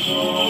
Христос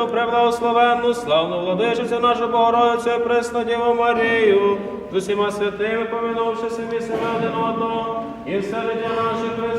Пречисту, преблагословенну, славну владичицю нашу Богородицю і пресну Діву Марію, з усіма святими, помінувши самі себе один одного, і все життя наше.